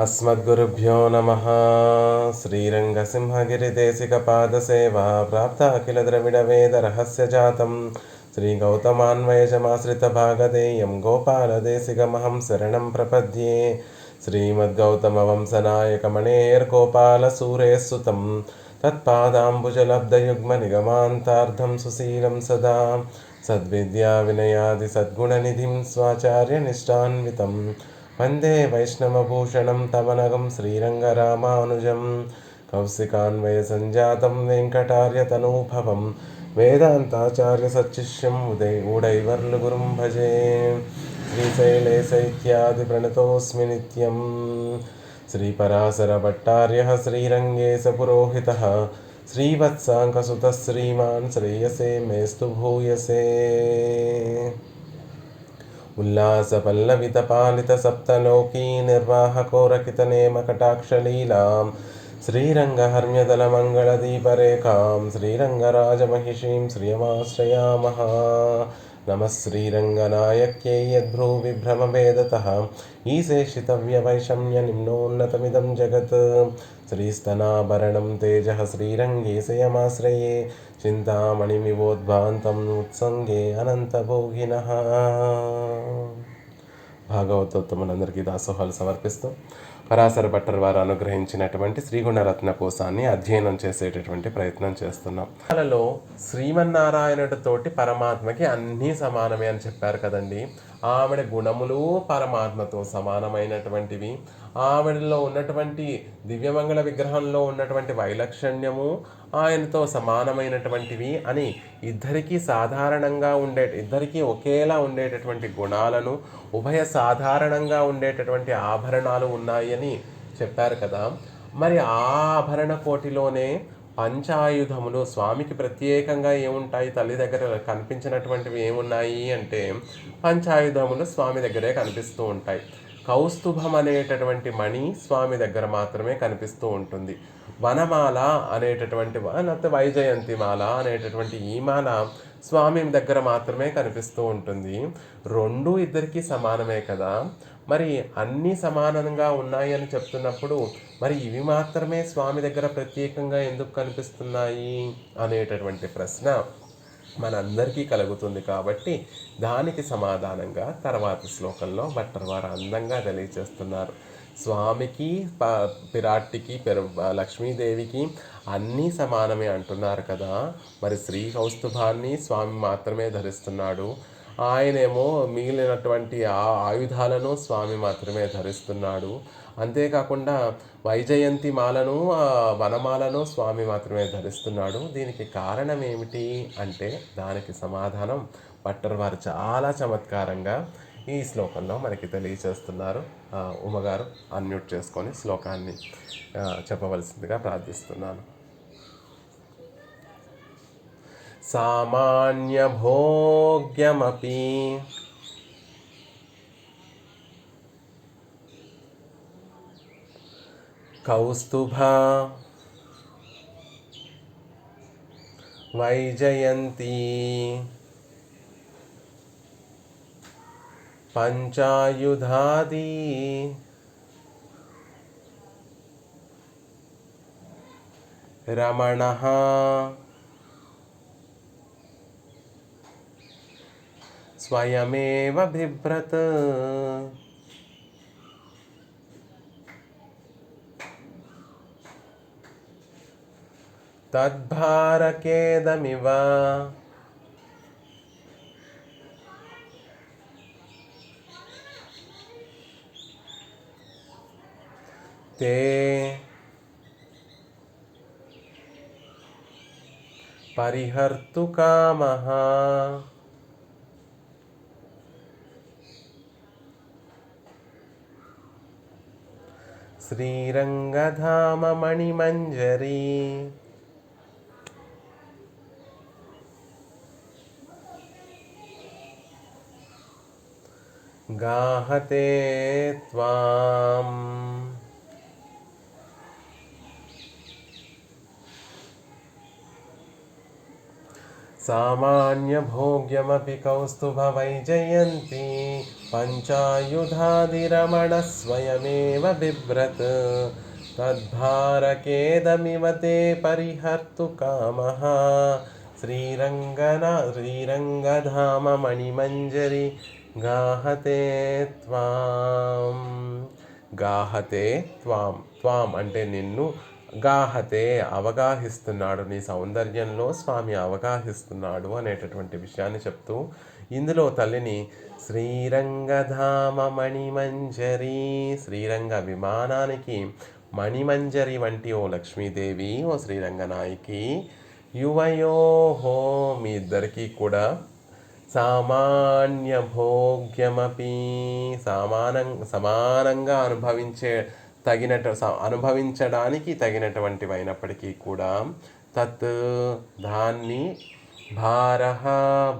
अस्मद्गुरुभ्यो नमः श्रीरङ्गसिंहगिरिदेशिकपादसेवा प्राप्ता किल द्रविडवेदरहस्यजातं श्रीगौतमान्वयजमाश्रितभागधेयं गोपालदेशिकमहं शरणं प्रपद्ये श्रीमद्गौतमवंशनायकमणेर्गोपालसूरेः सुतं तत्पादाम्बुजलब्धयुग्मनिगमान्तार्धं सुशीलं सदा सद्विद्याविनयादिसद्गुणनिधिं स्वाचार्यनिष्ठान्वितं वन्दे वैष्णवभूषणं तवनगं श्रीरङ्गरामानुजं कौशिकान्वयसञ्जातं वेङ्कटार्यतनूभवं वेदान्ताचार्यसच्शिष्यम् उदय उडैवर्लुगुरुं भजे श्रीशैले शैत्यादिप्रणतोऽस्मि नित्यं श्रीपराशरभट्टार्यः श्रीरङ्गे स पुरोहितः श्रीवत्साङ्कसुतः श्रीमान् श्रेयसे मेस्तु भूयसे उल्लासपल्लवितपालितसप्तलोकी निर्वाहकोरकितनेमकटाक्षलीलां श्रीरङ्गहर्म्यदलमङ्गलदीपरेखां श्रीरङ्गराजमहिषीं श्रियमाश्रयामः नमः श्रीरङ्गनायक्यै यद्भ्रूविभ्रमभेदतः ईशेषितव्यवैषम्यनिम्नोन्नतमिदं जगत् श्रीस्तनाभरणं तेजः श्रीरङ्गे शयमाश्रये చింతామణిమివోద్భాంతం ఉత్సంగే అనంతభోగిన భాగవతోత్తములందరికీ దాసోహాలు సమర్పిస్తూ పరాశర భట్టర్ వారు అనుగ్రహించినటువంటి శ్రీగుణరత్న కోశాన్ని అధ్యయనం చేసేటటువంటి ప్రయత్నం చేస్తున్నాం. వాళ్ళలో శ్రీమన్నారాయణుడితోటి పరమాత్మకి అన్నీ సమానమే అని చెప్పారు కదండి. ఆవిడ గుణములు పరమాత్మతో సమానమైనటువంటివి. ఆవిడలో ఉన్నటువంటి దివ్యమంగళ విగ్రహంలో ఉన్నటువంటి వైలక్షణ్యము ఆయనతో సమానమైనటువంటివి అని ఇద్దరికీ సాధారణంగా ఉండే ఇద్దరికీ ఒకేలా ఉండేటటువంటి గుణాలను ఉభయ సాధారణంగా ఉండేటటువంటి ఆభరణాలు ఉన్నాయని చెప్పారు కదా. మరి ఆ ఆభరణ కోటిలోనే పంచాయుధములు స్వామికి ప్రత్యేకంగా ఏముంటాయి? తల్లి దగ్గర కనిపించినటువంటివి ఏమున్నాయి? అంటే పంచాయుధములు స్వామి దగ్గరే కనిపిస్తూ ఉంటాయి. కౌస్తుభం అనేటటువంటి మణి స్వామి దగ్గర మాత్రమే కనిపిస్తూ ఉంటుంది. వనమాల అనేటటువంటి లేకపోతే వైజయంతి మాల అనేటటువంటి ఈ మాల స్వామి దగ్గర మాత్రమే కనిపిస్తూ ఉంటుంది. రెండు ఇద్దరికి సమానమే కదా? మరి అన్నీ సమానంగా ఉన్నాయి అని చెప్తున్నప్పుడు మరి ఇవి మాత్రమే స్వామి దగ్గర ప్రత్యేకంగా ఎందుకు కనిపిస్తున్నాయి అనేటటువంటి ప్రశ్న మనందరికీ కలుగుతుంది కాబట్టి దానికి సమాధానంగా తర్వాతి శ్లోకంలో భట్టర్ వారు అందంగా తెలియచేస్తున్నారు స్వామికి ప పిరాట్టికి పెరు లక్ష్మీదేవికి అన్నీ సమానమే అంటున్నారు కదా. మరి శ్రీ కౌస్తుభాన్ని స్వామి మాత్రమే ధరిస్తున్నాడు. ఆయనేమో మిగిలినటువంటి ఆ ఆయుధాలను స్వామి మాత్రమే ధరిస్తున్నాడు. అంతేకాకుండా వైజయంతి మాలను వనమాలను స్వామి మాత్రమే ధరిస్తున్నాడు. దీనికి కారణం ఏమిటి అంటే దానికి సమాధానం పట్టర్ వారు చాలా చమత్కారంగా ఈ శ్లోకంలో మనకి తెలియచేస్తున్నారు ఉమగారు అన్మ్యూట్ చేసుకొని శ్లోకాన్ని చెప్పవలసిందిగా ప్రార్థిస్తున్నాను. సామాన్యభోగ్యమపి కౌస్తుభ వైజయంతి पञ्चायुधादी। रमणः। स्वयमेव बिभ्रत्। तद्भारकेदमिव। తద్భారకేదమివ తే పరిహర్తుకామః శ్రీరంగధామమణిమంజరీ గాహతే త్వాం सामान्यभोग्यमपि कौस्तुभवैजयन्ती पञ्चायुधादिरमणः स्वयमेव बिभ्रत् तद्भारकेदमिव ते परिहर्तु कामः श्रीरङ्गना श्रीरङ्गधाममणिमञ्जरि गाहते त्वां గాహతే త్వాం త్వాం అంటే నిన్ను గాహతే అవగాహిస్తున్నాడు. నీ సౌందర్యంలో స్వామి అవగాహిస్తున్నాడు అనేటటువంటి విషయాన్ని చెప్తూ ఇందులో తల్లిని శ్రీరంగధామ మణిమంజరి శ్రీరంగ విమానానికి మణిమంజరి వంటి ఓ లక్ష్మీదేవి ఓ శ్రీరంగనాయకి యువయోహో మీ ఇద్దరికీ కూడా సామాన్య భోగ్యమపి సమానం సమానంగా అనుభవించే తగినట్టు స- అనుభవించడానికి తగినటువంటివి అయినప్పటికీ కూడా తత్ దాన్ని భారహ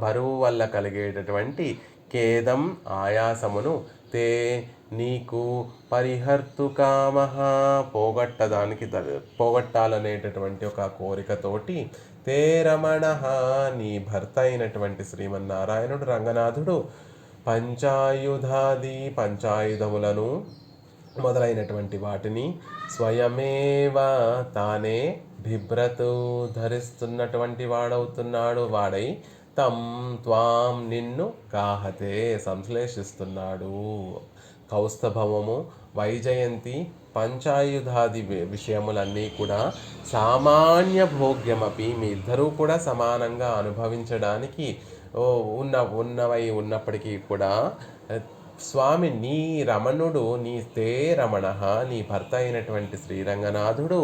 బరువు వల్ల కలిగేటటువంటి ఖేదం ఆయాసమును తే నీకు పరిహర్తుకామహ పోగొట్టడానికి పోగొట్టాలనేటటువంటి ఒక కోరికతోటి తే రమణ. నీ భర్త అయినటువంటి శ్రీమన్నారాయణుడు రంగనాథుడు పంచాయుధాది పంచాయుధములను మొదలైనటువంటి వాటిని స్వయమేవ తానే బిభ్రతు ధరిస్తున్నటువంటి వాడవుతున్నాడు. వాడై తం త్వాం నిన్ను గాహతే సంశ్లేషిస్తున్నాడు. కౌస్తభవము వైజయంతి పంచాయుధాది వి- విషయములన్నీ కూడా సామాన్య భోగ్యమపి మీ ఇద్దరూ కూడా సమానంగా అనుభవించడానికి ఓ, ఉన్న ఉన్నవై ఉన్నప్పటికీ కూడా స్వామి నీ రమణుడు నీ తే రమణ నీ భర్త అయినటువంటి శ్రీరంగనాథుడు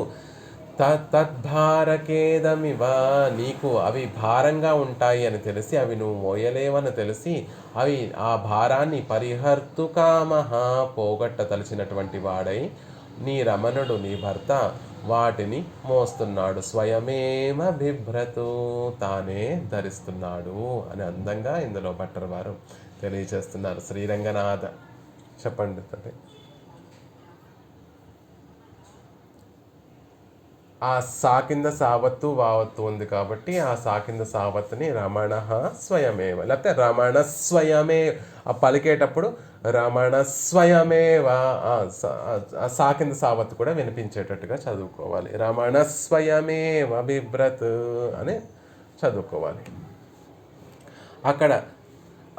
తద్భారకేదమివ నీకు అవి భారంగా ఉంటాయి అని తెలిసి అవి నువ్వు మోయలేవని తెలిసి అవి ఆ భారాన్ని పరిహర్తుకామహ పోగొట్టదలిచినటువంటి వాడై నీ రమణుడు నీ భర్త వాటిని మోస్తున్నాడు. స్వయమేమ బిభ్రతు తానే ధరిస్తున్నాడు అని అందంగా ఇందులో భట్టర్ వారు తెలియజేస్తున్నారు. శ్రీరంగనాథ చెప్పండి తండ్రి ఆ సా కింద సావత్తు వావత్తు ఉంది కాబట్టి ఆ సా కింద సావత్తుని రమణ స్వయమేవ. లేకపోతే రమణ స్వయమే పలికేటప్పుడు రమణ స్వయమేవ. సా కింద సావత్తు కూడా వినిపించేటట్టుగా చదువుకోవాలి. రమణ స్వయమేవ బిభ్రత్ అని చదువుకోవాలి. అక్కడ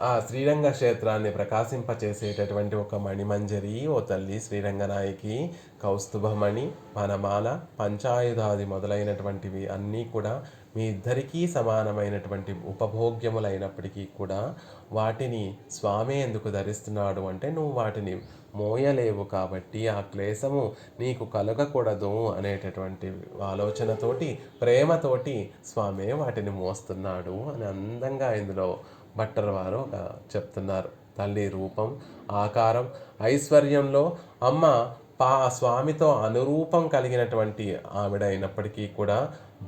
ఆ శ్రీరంగ క్షేత్రాన్ని ప్రకాశింపచేసేటటువంటి ఒక మణిమంజరి ఓ తల్లి శ్రీరంగనాయకి కౌస్తుభమణి వనమాల పంచాయుధాది మొదలైనటువంటివి అన్నీ కూడా మీ ఇద్దరికీ సమానమైనటువంటి ఉపభోగ్యములైనప్పటికీ కూడా వాటిని స్వామి ఎందుకు ధరిస్తున్నాడు అంటే నువ్వు వాటిని మోయలేవు కాబట్టి ఆ క్లేశము నీకు కలగకూడదు అనేటటువంటి ఆలోచనతోటి ప్రేమతోటి స్వామే వాటిని మోస్తున్నాడు అని అందంగా ఇందులో భట్టర్ వారు చెప్తున్నారు. తల్లి రూపం ఆకారం ఐశ్వర్యంలో అమ్మ పా స్వామితో అనురూపం కలిగినటువంటి ఆవిడ అయినప్పటికీ కూడా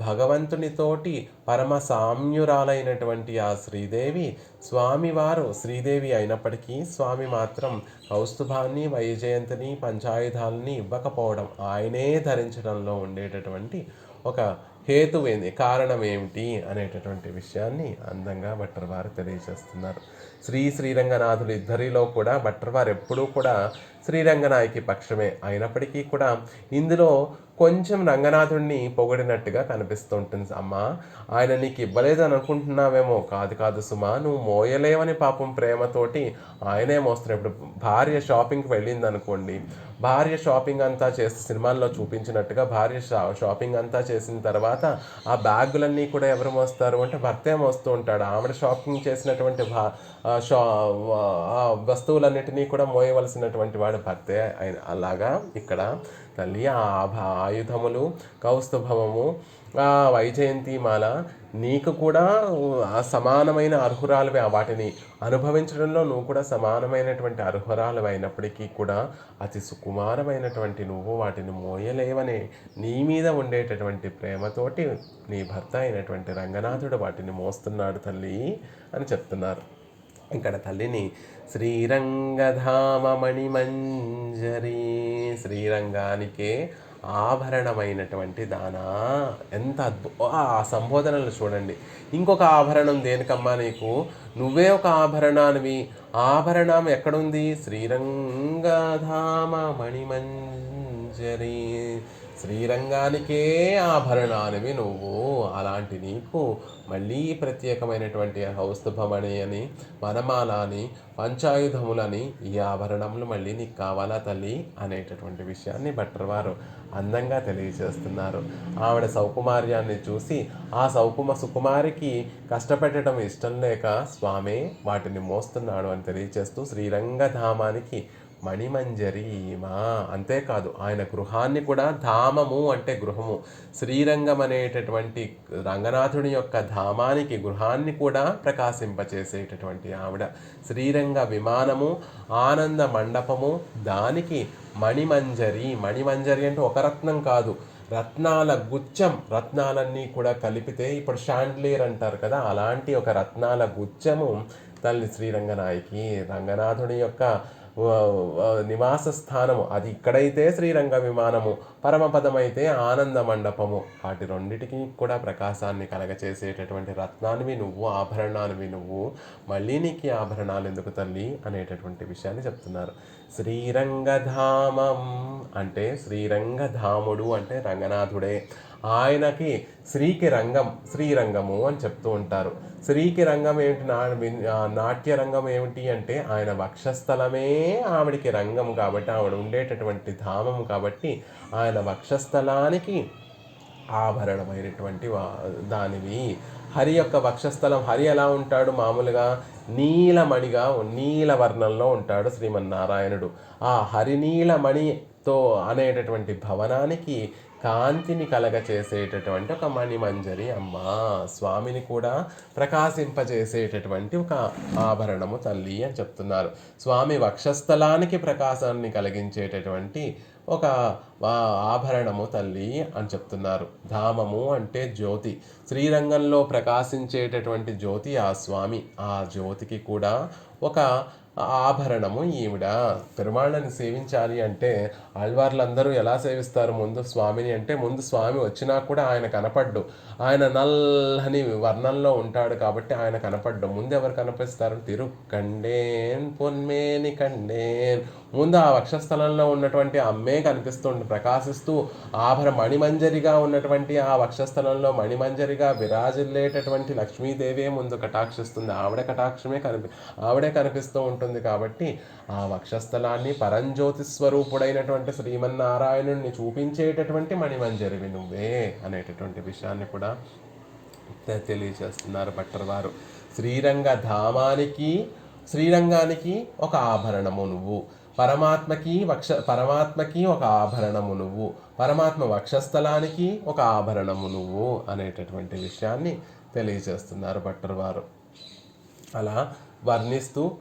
భగవంతునితోటి పరమ సామ్యురాలైనటువంటి ఆ శ్రీదేవి స్వామివారు శ్రీదేవి అయినప్పటికీ స్వామి మాత్రం కౌస్తుభాన్ని వైజయంతిని పంచాయుధాలని ఇవ్వకపోవడం ఆయనే ధరించడంలో ఉండేటటువంటి ఒక హేతు ఏంది కారణం ఏమిటి అనేటటువంటి విషయాన్ని అందంగా భట్టర్ వారు తెలియజేస్తున్నారు. శ్రీ శ్రీరంగనాథులు ఇద్దరిలో కూడా భట్టర్వారు ఎప్పుడూ కూడా శ్రీరంగనాయకి పక్షమే. అయినప్పటికీ కూడా ఇందులో కొంచెం రంగనాథుడిని పొగిడినట్టుగా కనిపిస్తుంటుంది అమ్మా. ఆయన నీకు ఇవ్వలేదని అనుకుంటున్నావేమో? కాదు కాదు సుమా నువ్వు మోయలేవని పాపం ప్రేమతోటి ఆయనే మోస్తున్నారు. ఇప్పుడు భార్య షాపింగ్కి వెళ్ళింది అనుకోండి భార్య షాపింగ్ అంతా చేసి సినిమాల్లో చూపించినట్టుగా భార్య షా షాపింగ్ అంతా చేసిన తర్వాత ఆ బ్యాగులన్నీ కూడా ఎవరు మోస్తారు? అంటే భర్తే మోస్తూ ఉంటాడు. ఆవిడ షాపింగ్ చేసినటువంటి భా షా వస్తువులన్నిటినీ కూడా మోయవలసినటువంటి వాడు భర్తే అయిన అలాగా ఇక్కడ తల్లి ఆ ఆయుధములు కౌస్తుభవము వైజయంతి వైజయంతిమాల నీకు కూడా ఆ సమానమైన అర్హురాలువే వాటిని అనుభవించడంలో నువ్వు కూడా సమానమైనటువంటి అర్హురాలు అయినప్పటికీ కూడా అతి సుకుమారమైనటువంటి నువ్వు వాటిని మోయలేవనే నీ మీద ఉండేటటువంటి ప్రేమతోటి నీ భర్త అయినటువంటి రంగనాథుడు వాటిని మోస్తున్నాడు తల్లి అని చెప్తున్నారు. ఇక్కడ తల్లిని శ్రీరంగధామ మణిమంజరి శ్రీరంగానికే ఆభరణమైనటువంటి దానా? ఎంత అద్భు ఆ సంబోధనలు చూడండి. ఇంకొక ఆభరణం దేనికమ్మా నీకు? నువ్వే ఒక ఆభరణానివి. ఆభరణం ఎక్కడుంది? శ్రీరంగధామ మణిమంజరి. శ్రీరంగానికే ఆభరణానివి నువ్వు. అలాంటి నీకు మళ్ళీ ప్రత్యేకమైనటువంటి హౌస్తభమణి అని వనమాల అని పంచాయుధములని ఈ ఆభరణములు మళ్ళీ నీకు కావాలా తల్లి అనేటటువంటి విషయాన్ని భట్టర్ వారు అందంగా తెలియజేస్తున్నారు. ఆవిడ సౌకుమార్యాన్ని చూసి ఆ సౌకుమ సుకుమారికి కష్టపెట్టడం ఇష్టం లేక స్వామి వాటిని మోస్తున్నాడు అని తెలియజేస్తూ శ్రీరంగధామానికి మణిమంజరి మా అంతేకాదు ఆయన గృహాన్ని కూడా ధామము అంటే గృహము. శ్రీరంగం అనేటటువంటి రంగనాథుని యొక్క ధామానికి గృహాన్ని కూడా ప్రకాశింపచేసేటటువంటి ఆవిడ. శ్రీరంగ విమానము ఆనంద మండపము దానికి మణిమంజరి. మణిమంజరి అంటే ఒక రత్నం కాదు. రత్నాల గుచ్చం. రత్నాలన్నీ కూడా కలిపితే ఇప్పుడు షాండ్లేర్ అంటారు కదా అలాంటి ఒక రత్నాల గుచ్చము తల్లి శ్రీరంగనాయకి. రంగనాథుని యొక్క నివాస స్థానము అది ఇక్కడైతే శ్రీరంగ విమానము పరమపదమైతే ఆనంద మండపము వాటి రెండిటికి కూడా ప్రకాశాన్ని కలగచేసేటటువంటి రత్నానివి నువ్వు ఆభరణానివి నువ్వు మళ్ళీ నీకు ఆభరణాలు ఎందుకు తల్లి అనేటటువంటి విషయాన్ని చెప్తున్నారు. శ్రీరంగధామం అంటే శ్రీరంగధాముడు అంటే రంగనాథుడే. ఆయనకి శ్రీకి రంగం శ్రీరంగము అని చెప్తూ ఉంటారు. శ్రీకి రంగం ఏమిటి? నా నాట్య రంగం ఏమిటి అంటే ఆయన వక్షస్థలమే ఆవిడికి రంగం కాబట్టి ఆవిడ ఉండేటటువంటి ధామం కాబట్టి ఆయన వక్షస్థలానికి ఆభరణమైనటువంటి దానివి. హరి యొక్క వక్షస్థలం హరి ఎలా ఉంటాడు? మామూలుగా నీలమణిగా నీల వర్ణంలో ఉంటాడు శ్రీమన్నారాయణుడు. ఆ హరినీలమణితో అనేటటువంటి భవనానికి కాంతిని కలగచేసేటటువంటి ఒక మణిమంజరి అమ్మ. స్వామిని కూడా ప్రకాశింపజేసేటటువంటి ఒక ఆభరణము తల్లి అని చెప్తున్నారు. స్వామి వక్షస్థలానికి ప్రకాశాన్ని కలిగించేటటువంటి ఒక ఆభరణము తల్లి అని చెప్తున్నారు. ధామము అంటే జ్యోతి. శ్రీరంగంలో ప్రకాశించేటటువంటి జ్యోతి ఆ స్వామి. ఆ జ్యోతికి కూడా ఒక ఆభరణము ఈవిడ. పెరుమాళ్ళని సేవించాలి అంటే ఆళ్వార్లందరూ ఎలా సేవిస్తారు ముందు స్వామిని అంటే ముందు స్వామి వచ్చినా కూడా ఆయన కనపడ్డు. ఆయన నల్లని వర్ణంలో ఉంటాడు కాబట్టి ఆయన కనపడ్డు. ముందు ఎవరు కనిపిస్తారు? తిరుకండేన్ పొన్మేని కండేన్. ముందు ఆ వక్షస్థలంలో ఉన్నటువంటి అమ్మే కనిపిస్తుంది ప్రకాశిస్తూ ఆభర మణిమంజరిగా ఉన్నటువంటి ఆ వక్షస్థలంలో మణిమంజరిగా విరాజిల్లేటటువంటి లక్ష్మీదేవే ముందు కటాక్షిస్తుంది. ఆవిడ కటాక్షమే కనిపి ఆవిడే కనిపిస్తూ ఉంటుంది కాబట్టి ఆ వక్షస్థలాన్ని పరంజ్యోతి స్వరూపుడైనటువంటి శ్రీమన్నారాయణుణ్ణి చూపించేటటువంటి మణిమంజరివి నువ్వే అనేటటువంటి విషయాన్ని కూడా తెలియజేస్తున్నారు భట్టర్ వారు. శ్రీరంగ ధామానికి శ్రీరంగానికి ఒక ఆభరణము నువ్వు. పరమాత్మకి వక్ష పరమాత్మకి ఒక ఆభరణము నువ్వు. పరమాత్మ వక్షస్థలానికి ఒక ఆభరణము నువ్వు అనేటటువంటి విషయాన్ని తెలియజేస్తున్నారు భట్టర్ వారు. అలా వర్ణిస్తూ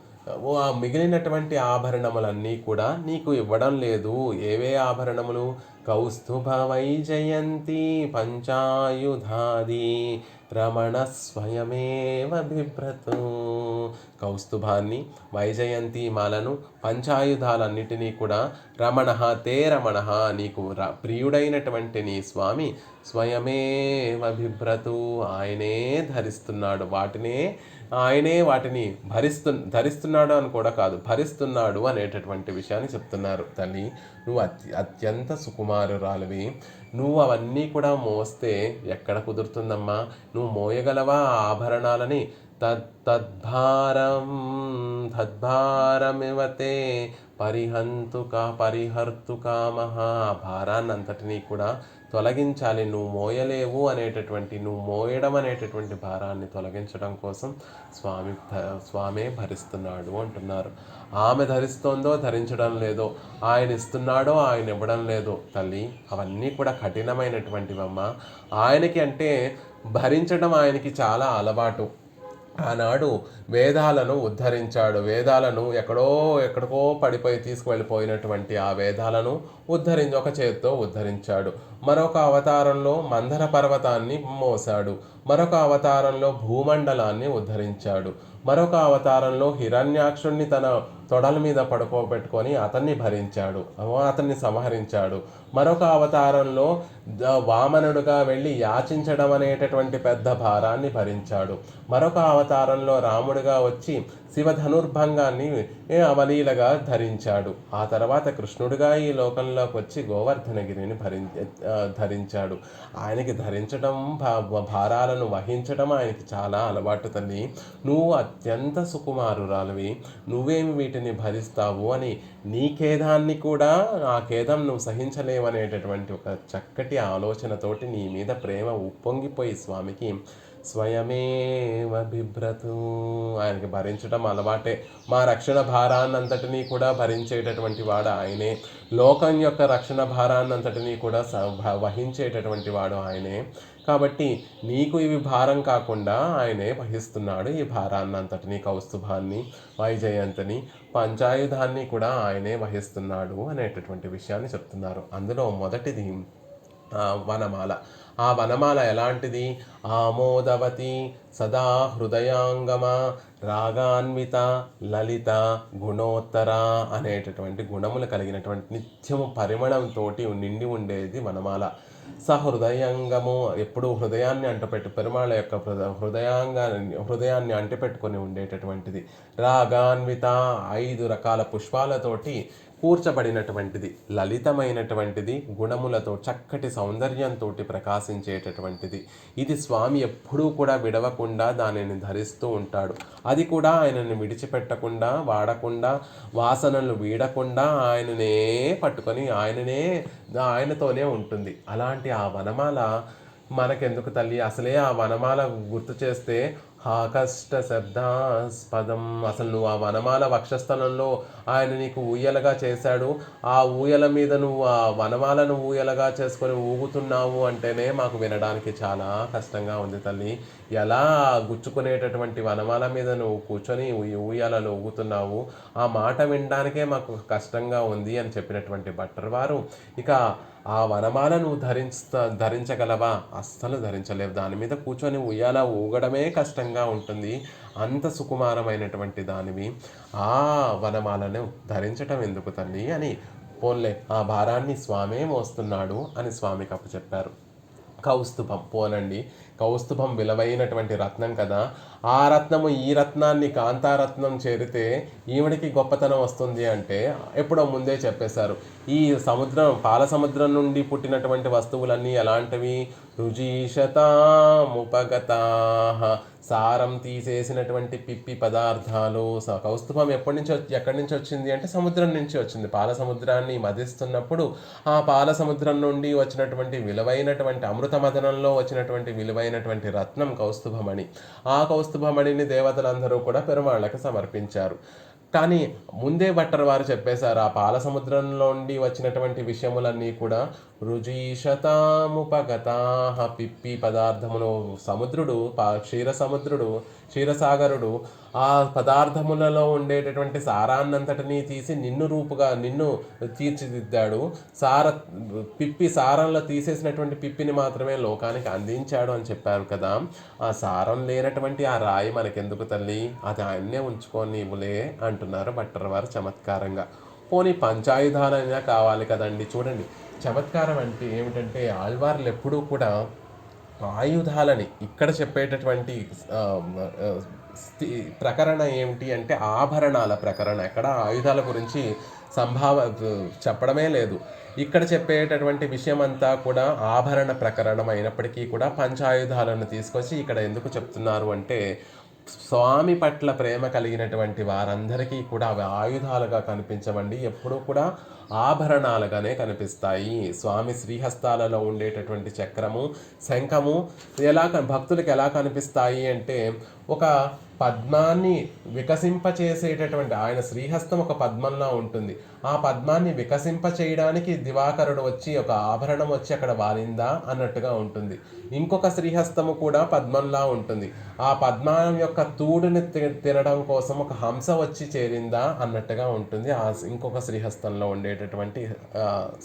మిగిలినటువంటి ఆభరణములన్నీ కూడా నీకు ఇవ్వడం లేదు. ఏవే ఆభరణములు? కౌస్తుభ వైజయంతి పంచాయుధాది రమణ స్వయమేవ బిభ్రతు. కౌస్తుభాన్ని వైజయంతి మాలను పంచాయుధాలన్నిటినీ కూడా రమణ తే రమణ నీకు ర- ప్రియుడైనటువంటి నీ స్వామి స్వయమేవ బిభ్రతు. ఆయనే ధరిస్తున్నాడు. వాటినే ఆయనే వాటిని భరిస్తు ధరిస్తున్నాడు అని కూడా కాదు భరిస్తున్నాడు అనేటటువంటి విషయాన్ని చెప్తున్నారు. తల్లి నువ్వు అత్య అత్యంత సుకుమారురాలివి. నువ్వు అవన్నీ కూడా మోస్తే ఎక్కడ కుదురుతుందమ్మా? నువ్వు మోయగలవా ఆభరణాలని? తద్ తద్భారం తద్భారమివతే పరిహంతుక పరిహర్తుకామహ పరిహర్తు అంతటినీ కూడా తొలగించాలి. నువ్వు మోయలేవు అనేటటువంటి నువ్వు మోయడం అనేటటువంటి భారాన్ని తొలగించడం కోసం స్వామి స్వామే భరిస్తున్నాడు అంటున్నారు. ఆమె ధరిస్తోందో ధరించడం లేదో ఆయన ఇస్తున్నాడో ఆయన ఇవ్వడం లేదో తల్లి అవన్నీ కూడా కఠినమైనటువంటివమ్మా. ఆయనకి అంటే భరించడం ఆయనకి చాలా అలవాటు. ఆనాడు వేదాలను ఉద్ధరించాడు. వేదాలను ఎక్కడో ఎక్కడికో పడిపోయి తీసుకువెళ్ళిపోయినటువంటి ఆ వేదాలను ఉద్ధరించి ఒక చేత్తో ఉద్ధరించాడు. మరొక అవతారంలో మందర పర్వతాన్ని మోసాడు మరొక అవతారంలో భూమండలాన్ని ఉద్ధరించాడు. మరొక అవతారంలో హిరణ్యాక్షుణ్ణి తన తొడల మీద పడుకోబెట్టుకొని అతన్ని భరించాడు అతన్ని సంహరించాడు. మరొక అవతారంలో వామనుడుగా వెళ్ళి యాచించడం అనేటటువంటి పెద్ద భారాన్ని భరించాడు. మరొక అవతారంలో రాముడిగా వచ్చి శివ ధనుర్భంగాన్ని అవలీలగా ధరించాడు. ఆ తర్వాత కృష్ణుడిగా ఈ లోకంలోకి వచ్చి గోవర్ధనగిరిని భరి ధరించాడు. ఆయనకి ధరించడం భా- భారాలను వహించడం ఆయనకి చాలా అలవాటు తల్లి. నువ్వు అత్యంత సుకుమారురాలివి. నువ్వేమి వీటిని భరిస్తావు అని నీ ఖేదాన్ని కూడా ఆ ఖేదం నువ్వు సహించలేవనేటటువంటి ఒక చక్కటి ఆలోచనతోటి నీ మీద ప్రేమ ఉప్పొంగిపోయి స్వామికి స్వయమేవ బిభ్రతు ఆయనకి భరించడం అలవాటే. మా రక్షణ భారాన్నంతటినీ కూడా భరించేటటువంటి వాడు ఆయనే. లోకం యొక్క రక్షణ భారాన్నంతటినీ కూడా భ- వహించేటటువంటి వాడు ఆయనే. కాబట్టి నీకు ఇవి భారం కాకుండా ఆయనే వహిస్తున్నాడు ఈ భారాన్నంతటినీ కౌస్తుభాన్ని వైజయంతిని పంచాయుధాన్ని కూడా ఆయనే వహిస్తున్నాడు అనేటటువంటి విషయాన్ని చెప్తున్నారు. అందులో మొదటిది వనమాల. ఆ వనమాల ఎలాంటిది? ఆమోదవతి సదా హృదయాంగమ రాగాన్విత లలిత గుణోత్తర అనేటటువంటి గుణములు కలిగినటువంటి నిత్యము పరిమళంతో నిండి ఉండేది వనమాల. సహృదయంగము ఎప్పుడు హృదయాన్ని అంటపెట్టు పెరుమాళ యొక్క హృద- హృదయాంగాన్ని హృదయాన్ని అంటపెట్టుకొని ఉండేటటువంటిది. రాగాన్విత ఐదు రకాల పుష్పాలతోటి కూర్చబడినటువంటిది లలితమైనటువంటిది గుణములతో చక్కటి సౌందర్యంతో ప్రకాశించేటటువంటిది. ఇది స్వామి ఎప్పుడూ కూడా విడవకుండా దానిని ధరిస్తూ ఉంటాడు. అది కూడా ఆయనని విడిచిపెట్టకుండా వాడకుండా వాసనలు వీడకుండా ఆయననే పట్టుకొని ఆయననే ఆయనతోనే ఉంటుంది. అలాంటి ఆ వనమాల మనకెందుకు తల్లి? అసలే ఆ వనమాల గుర్తు చేస్తే ఆకష్ట శబ్దాస్పదం అసలు నువ్వు ఆ వనమాల వక్షస్థలంలో ఆయన నీకు ఊయలగా చేశాడు. ఆ ఊయల మీద నువ్వు ఆ వనమాలను ఊయలగా చేసుకొని ఊగుతున్నావు అంటేనే మాకు వినడానికి చాలా కష్టంగా ఉంది తల్లి. ఎలా గుచ్చుకునేటటువంటి వనమాల మీద నువ్వు కూర్చొని ఊ- ఊయలలో ఊగుతున్నావు? ఆ మాట వినడానికే మాకు కష్టంగా ఉంది అని చెప్పినటువంటి భట్టర్ వారు. ఇక ఆ వనమాల నువ్వు ధరించ ధరించగలవా? అస్సలు ధరించలేవు. దాని మీద కూర్చొని ఉయ్యాల ఊగడమే కష్టంగా ఉంటుంది. అంత సుకుమారమైనటువంటి దానివి. ఆ వనమాలను ధరించటం ఎందుకు తల్లి? అని పోన్లే ఆ భారాన్ని స్వామే మోస్తున్నాడు అని స్వామి కప్పు చెప్పారు. కౌస్తుభం పోనండి. కౌస్తుభం విలువైనటువంటి రత్నం కదా. ఆ రత్నము ఈ రత్నాన్ని కాంతారత్నం చేరితే ఈవిడికి గొప్పతనం వస్తుంది అంటే ఎప్పుడో ముందే చెప్పేశారు. ఈ సముద్రం పాల సముద్రం నుండి పుట్టినటువంటి వస్తువులన్నీ ఎలాంటివి? రుజీషతాముపగతా. సారం తీసేసినటువంటి పిప్పి పదార్థాలు స- కౌస్తుభం ఎప్పటి నుంచి ఎక్కడి నుంచి వచ్చింది అంటే సముద్రం నుంచి వచ్చింది. పాల సముద్రాన్ని మదిస్తున్నప్పుడు ఆ పాల సముద్రం నుండి వచ్చినటువంటి విలువైనటువంటి అమృత మదనంలో వచ్చినటువంటి విలువైనటువంటి రత్నం కౌస్తుభమని. ఆ కౌస్తుభమణిని దేవతలందరూ కూడా పెరుమాళ్ళకి సమర్పించారు. కానీ ముందే భట్టర్ వారు చెప్పేశారు ఆ పాల సముద్రంలోండి వచ్చినటువంటి విషయములన్నీ కూడా రుజీషతాముపగతా పిప్పి పదార్థములు. సముద్రుడు పా క్షీర సముద్రుడు క్షీరసాగరుడు ఆ పదార్థములలో ఉండేటటువంటి సారాన్నంతటినీ తీసి నిన్ను రూపుగా నిన్ను తీర్చిదిద్దాడు. సార పిప్పి సారంలో తీసేసినటువంటి పిప్పిని మాత్రమే లోకానికి అందించాడు అని చెప్పారు కదా. ఆ సారం లేనటువంటి ఆ రాయి మనకెందుకు తల్లి? అది ఆయన్నే ఉంచుకొని నీవులే అంటున్నారు బట్టర్వారు చమత్కారంగా. పోనీ పంచాయుధాలైనా కావాలి కదండి. చూడండి చమత్కారం అంటే ఏమిటంటే ఆళ్వార్లు ఎప్పుడూ కూడా ఆయుధాలని ఇక్కడ చెప్పేటటువంటి ప్రకరణ ఏమిటి అంటే ఆభరణాల ప్రకరణ. ఎక్కడ ఆయుధాల గురించి సంభావ చెప్పడమే లేదు. ఇక్కడ చెప్పేటటువంటి విషయం అంతా కూడా ఆభరణ ప్రకరణం అయినప్పటికీ కూడా పంచాయుధాలను తీసుకొచ్చి ఇక్కడ ఎందుకు చెప్తున్నారు అంటే స్వామి పట్ల ప్రేమ కలిగినటువంటి వారందరికీ కూడా అవి ఆయుధాలుగా కనిపించవండి. ఎప్పుడూ కూడా ఆభరణాలుగానే కనిపిస్తాయి. స్వామి శ్రీహస్తాలలో ఉండేటటువంటి చక్రము శంఖము ఎలా భక్తులకు ఎలా కనిపిస్తాయి అంటే ఒక పద్మాన్ని వికసింపచేసేటటువంటి ఆయన శ్రీహస్తం ఒక పద్మంలా ఉంటుంది. ఆ పద్మాన్ని వికసింప చేయడానికి దివాకరుడు వచ్చి ఒక ఆభరణం వచ్చి అక్కడ వాలిందా అన్నట్టుగా ఉంటుంది. ఇంకొక శ్రీహస్తము కూడా పద్మంలా ఉంటుంది. ఆ పద్మం యొక్క తూడుని తి- తినడం కోసం ఒక హంస వచ్చి చేరిందా అన్నట్టుగా ఉంటుంది. ఆ ఇంకొక శ్రీహస్తంలో ఉండేటటువంటి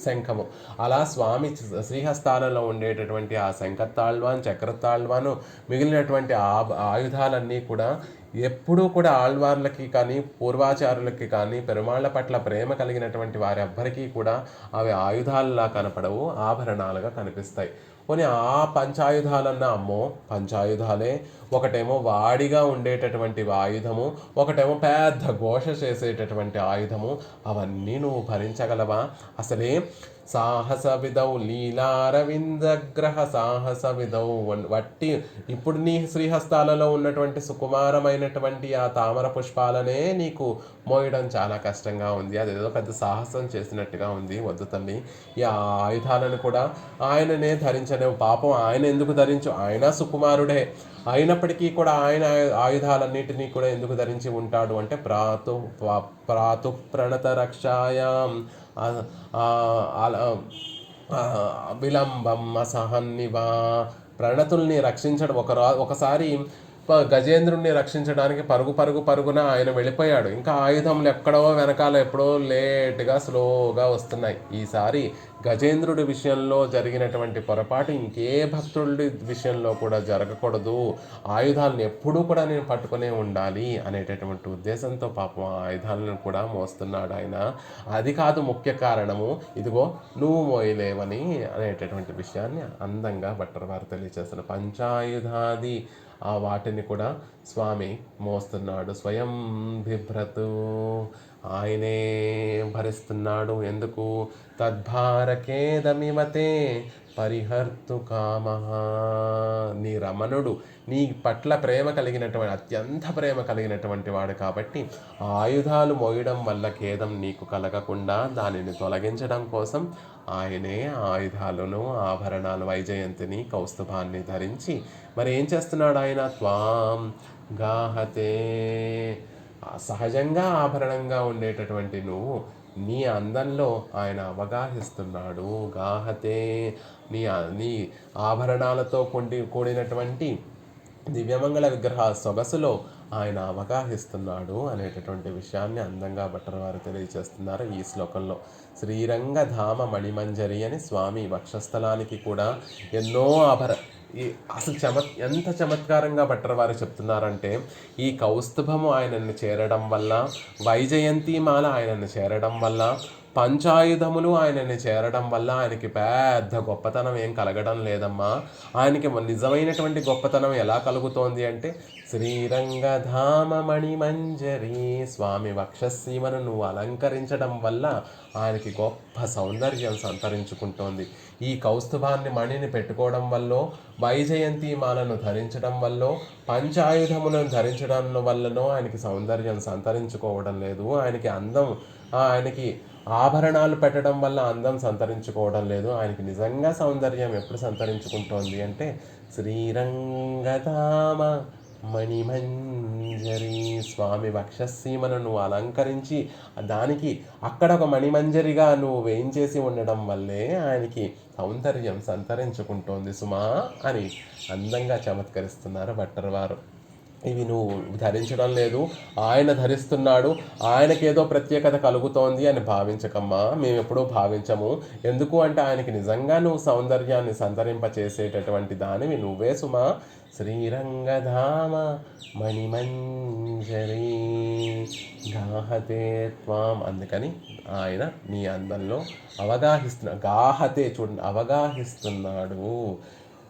శంఖము. అలా స్వామి శ్రీహస్తాలలో ఉండేటటువంటి ఆ శంఖతాళ్వాన్ చక్రతాళ్వాను మిగిలినటువంటి ఆ ఆయుధాలన్నీ కూడా ఎప్పుడూ కూడా ఆళ్వార్లకి కానీ పూర్వాచారులకి కానీ పెరుమాళ్ళ పట్ల ప్రేమ కలిగినటువంటి వారెవ్వరికీ కూడా అవి ఆయుధాలలా కనపడవు ఆభరణాలుగా కనిపిస్తాయి. పోనీ ఆ పంచాయుధాలన్న అమ్మో పంచాయుధాలే. ఒకటేమో వాడిగా ఉండేటటువంటి ఆయుధము ఒకటేమో పెద్ద ఘోష చేసేటటువంటి ఆయుధము అవన్నీ నువ్వు భరించగలవా? అసలే సాహస విధౌ లీలారవిందగ్రహ సాహస విధౌ వన్- వట్టి ఇప్పుడు నీ శ్రీహస్తాలలో ఉన్నటువంటి సుకుమారమైనటువంటి ఆ తామర పుష్పాలనే నీకు మోయడం చాలా కష్టంగా ఉంది. అదేదో పెద్ద సాహసం చేసినట్టుగా ఉంది. వద్దు తల్లి. ఈ ఆ ఆయుధాలను కూడా ఆయననే ధరించలేవు. పాపం ఆయన ఎందుకు ధరించు? ఆయన సుకుమారుడే. అయినప్పటికీ కూడా ఆయన ఆయుధాలన్నిటినీ కూడా ఎందుకు ధరించి ఉంటాడు? అంటే ప్రాతు ప్రాతు ప్రణత రక్షాయాం విలంబం అసహన్నివా ప్రణతుల్ని రక్షించడం. ఒక ఒకసారి గజేంద్రుణ్ణి రక్షించడానికి పరుగు పరుగు పరుగున ఆయన వెళ్ళిపోయాడు. ఇంకా ఆయుధములు ఎక్కడో వెనకాల ఎప్పుడో లేట్గా స్లోగా వస్తున్నాయి. ఈసారి గజేంద్రుడి విషయంలో జరిగినటువంటి పొరపాటు ఇంకే భక్తుడి విషయంలో కూడా జరగకూడదు. ఆయుధాలను ఎప్పుడూ కూడా నేను పట్టుకునే ఉండాలి అనేటటువంటి ఉద్దేశంతో పాపం ఆ ఆయుధాలను కూడా మోస్తున్నాడు ఆయన. అది కాదు ముఖ్య కారణము. ఇదిగో నువ్వు మోయలేవని అనేటటువంటి విషయాన్ని అందంగా భట్టర్ వారు పంచాయుధాది ఆ వాటిని కూడా స్వామి మోస్తున్నాడు. స్వయం బిభ్రతు ఆయనే భరిస్తున్నాడు. ఎందుకు? తద్భారకేదమివతే పరిహర్తు కామ. నీ రమణుడు నీ పట్ల ప్రేమ కలిగినటువంటి అత్యంత ప్రేమ కలిగినటువంటి వాడు కాబట్టి ఆయుధాలు మోయడం వల్ల ఖేదం నీకు కలగకుండా దానిని తొలగించడం కోసం ఆయనే ఆయుధాలను ఆభరణాలు వైజయంతిని కౌస్తుభాన్ని ధరించి మరి ఏం చేస్తున్నాడు ఆయన? త్వాం గాహతే. సహజంగా ఆభరణంగా ఉండేటటువంటి నువ్వు నీ అందంలో ఆయన అవగాహిస్తున్నాడు. గాహతే నీ నీ ఆభరణాలతో కూడి కూడినటువంటి దివ్యమంగళ విగ్రహ సొగసులో ఆయన అవగాహిస్తున్నాడు అనేటటువంటి విషయాన్ని అందంగా భట్టర్ వారు తెలియజేస్తున్నారు ఈ శ్లోకంలో. శ్రీరంగధామ మణిమంజరి అని స్వామి వక్షస్థలానికి కూడా ఎన్నో ఆభర ఈ అసలు చమత్ ఎంత చమత్కారంగా భట్టరవారు చెప్తున్నారంటే ఈ కౌస్తుభము ఆయనను చేరడం వల్ల వైజయంతిమాల ఆయనను చేరడం వల్ల పంచాయుధములు ఆయనని చేరడం వల్ల ఆయనకి పెద్ద గొప్పతనం ఏం కలగడం లేదమ్మా. ఆయనకి నిజమైనటువంటి గొప్పతనం ఎలా కలుగుతోంది అంటే శ్రీరంగధామమణిమంజరి స్వామి వక్షసీమను నువ్వు అలంకరించడం వల్ల ఆయనకి గొప్ప సౌందర్యం సంతరించుకుంటోంది. ఈ కౌస్తుభాన్ని మణిని పెట్టుకోవడం వల్ల వైజయంతి మాలను ధరించడం వల్ల పంచాయుధములను ధరించడం వల్లనో ఆయనకి సౌందర్యం సంతరించుకోవడం లేదు. ఆయనకి అందం ఆయనకి ఆభరణాలు పెట్టడం వల్ల అందం సంతరించుకోవడం లేదు. ఆయనకి నిజంగా సౌందర్యం ఎప్పుడు సంతరించుకుంటోంది అంటే శ్రీరంగధామ మణిమంజరి స్వామి వక్షసీమను నువ్వు అలంకరించి దానికి అక్కడ ఒక మణిమంజరిగా నువ్వు వేయించేసి ఉండడం వల్లే ఆయనకి సౌందర్యం సంతరించుకుంటోంది సుమా అని అందంగా చమత్కరిస్తున్నారు భట్టర్ వారు ఇవి నువ్వు ధరించడం లేదు. ఆయన ధరిస్తున్నాడు. ఆయనకేదో ప్రత్యేకత కలుగుతోంది అని భావించకమ్మా. మేము ఎప్పుడూ భావించము. ఎందుకు అంటే ఆయనకి నిజంగా నువ్వు సౌందర్యాన్ని సంతరింపచేసేటటువంటి దానివి నువ్వే సుమా. శ్రీరంగధామ మణిమంజరి గాహతే త్వాం అందుకని ఆయన నీ అందంలో అవగాహిస్తున్నా గాహతే చూడండి అవగాహిస్తున్నాడు.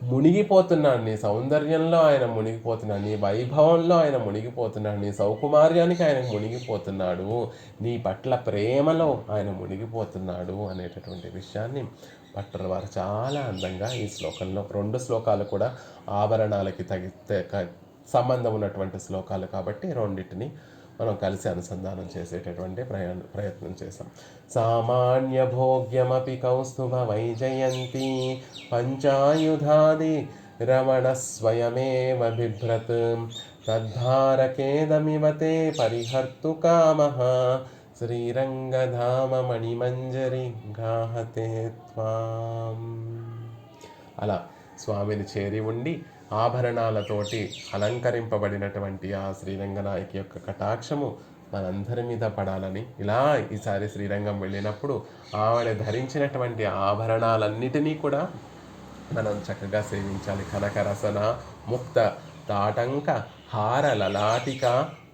మునిగిపోతున్నాడు నీ సౌందర్యంలో ఆయన మునిగిపోతున్నాడు నీ వైభవంలో ఆయన మునిగిపోతున్నాడు నీ సౌకుమార్యానికి ఆయన మునిగిపోతున్నాడు నీ పట్ల ప్రేమలో ఆయన మునిగిపోతున్నాడు అనేటటువంటి విషయాన్ని పట్టరు వారు చాలా అందంగా ఈ శ్లోకంలో రెండు శ్లోకాలు కూడా ఆభరణాలకి తగి సంబంధం ఉన్నటువంటి శ్లోకాలు కాబట్టి రెండింటిని మనం కలిసి అనుసంధానం చేసేటటువంటి ప్రయాణ ప్రయత్నం చేసాం సామాన్య భోగ్యమపి కౌస్తుభ వైజయంతి పంచాయుధాది రమణ స్వయమేవ బిభ్రత్. తద్ధారకేదమివ తే పరిహర్తు కామః. శ్రీరంగధామ మణిమంజరి గాహతే త్వాం. అలా స్వామిని చేరి ఉండి ఆభరణాలతోటి అలంకరింపబడినటువంటి ఆ శ్రీరంగనాయకి యొక్క కటాక్షము మనందరి మీద పడాలని ఇలా ఈసారి శ్రీరంగం వెళ్ళినప్పుడు ఆవిడ ధరించినటువంటి ఆభరణాలన్నిటినీ కూడా మనం చక్కగా సేవించాలి. కనకరసన ముక్త తాటంక హార లలాటిక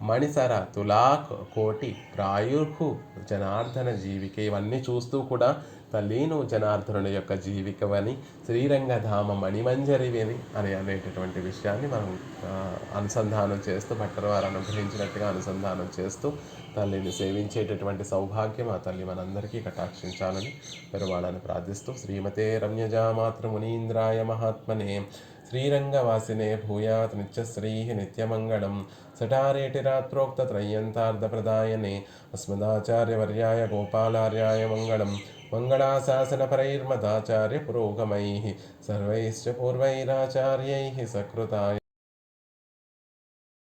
మణిసర తులా కోటి ప్రాయుర్హు జనార్దన జీవిక. ఇవన్నీ చూస్తూ కూడా తల్లి నువ్వు జనార్దనుడి యొక్క జీవికవని శ్రీరంగధామ మణిమంజరివిని అని అనేటటువంటి విషయాన్ని మనం అనుసంధానం చేస్తూ భట్టర్ వారు అనుగ్రహించినట్టుగా అనుసంధానం చేస్తూ తల్లిని సేవించేటటువంటి సౌభాగ్యం ఆ తల్లి మనందరికీ కటాక్షించాలని పెరువాళ్ళని ప్రార్థిస్తూ శ్రీమతే రమ్యజా మునీంద్రాయ మహాత్మనే. శ్రీరంగవాసినే భూయాత్ నిత్యశ్రీ నిత్యమంగళం. सटारेटिरात्रोक्तत्रय्यन्तार्धप्रदायने अस्मदाचार्यवर्याय गोपालार्याय मङ्गलं मङ्गलाशासनपरैर्मदाचार्यपुरोगमैः सर्वैश्च पूर्वैराचार्यैः सकृताय